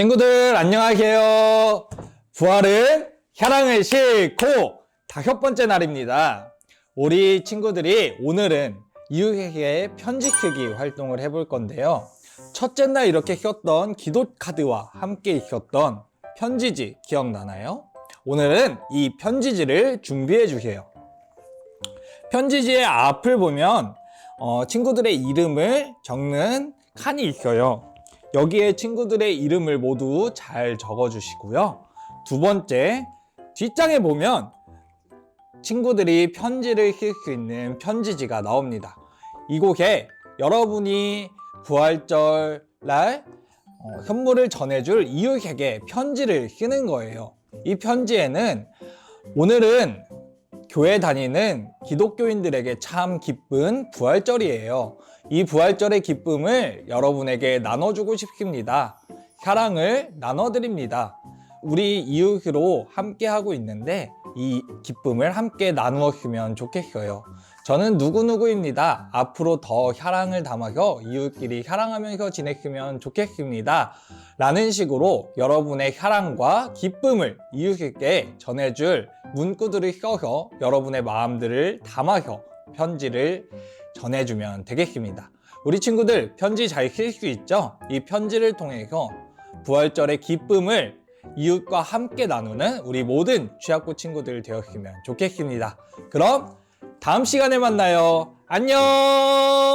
친구들 안녕하세요. 부활은 혈항을 싣고 다섯 번째 날입니다. 우리 친구들이 오늘은 이웃에게 편지 쓰기 활동을 해볼 건데요. 첫째 날 이렇게 썼던 기도 카드와 함께 있었던 편지지 기억나나요? 오늘은 이 편지지를 준비해 주세요. 편지지의 앞을 보면 어, 친구들의 이름을 적는 칸이 있어요. 여기에 친구들의 이름을 모두 잘 적어 주시고요. 두 번째, 뒷장에 보면 친구들이 편지를 쓸 수 있는 편지지가 나옵니다. 이곳에 여러분이 부활절 날 어, 선물을 전해줄 이웃에게 편지를 쓰는 거예요. 이 편지에는 오늘은 교회 다니는 기독교인들에게 참 기쁜 부활절이에요. 이 부활절의 기쁨을 여러분에게 나눠주고 싶습니다. 사랑을 나눠드립니다. 우리 이웃으로 함께 하고 있는데 이 기쁨을 함께 나누었으면 좋겠어요. 저는 누구누구입니다. 앞으로 더 사랑을 담아서 이웃끼리 사랑하면서 지냈으면 좋겠습니다. 라는 식으로 여러분의 사랑과 기쁨을 이웃에게 전해줄 문구들을 써서 여러분의 마음들을 담아서 편지를 전해주면 되겠습니다. 우리 친구들 편지 잘 쓸 수 있죠? 이 편지를 통해서 부활절의 기쁨을 이웃과 함께 나누는 우리 모든 취학부 친구들 되었으면 좋겠습니다. 그럼 다음 시간에 만나요. 안녕!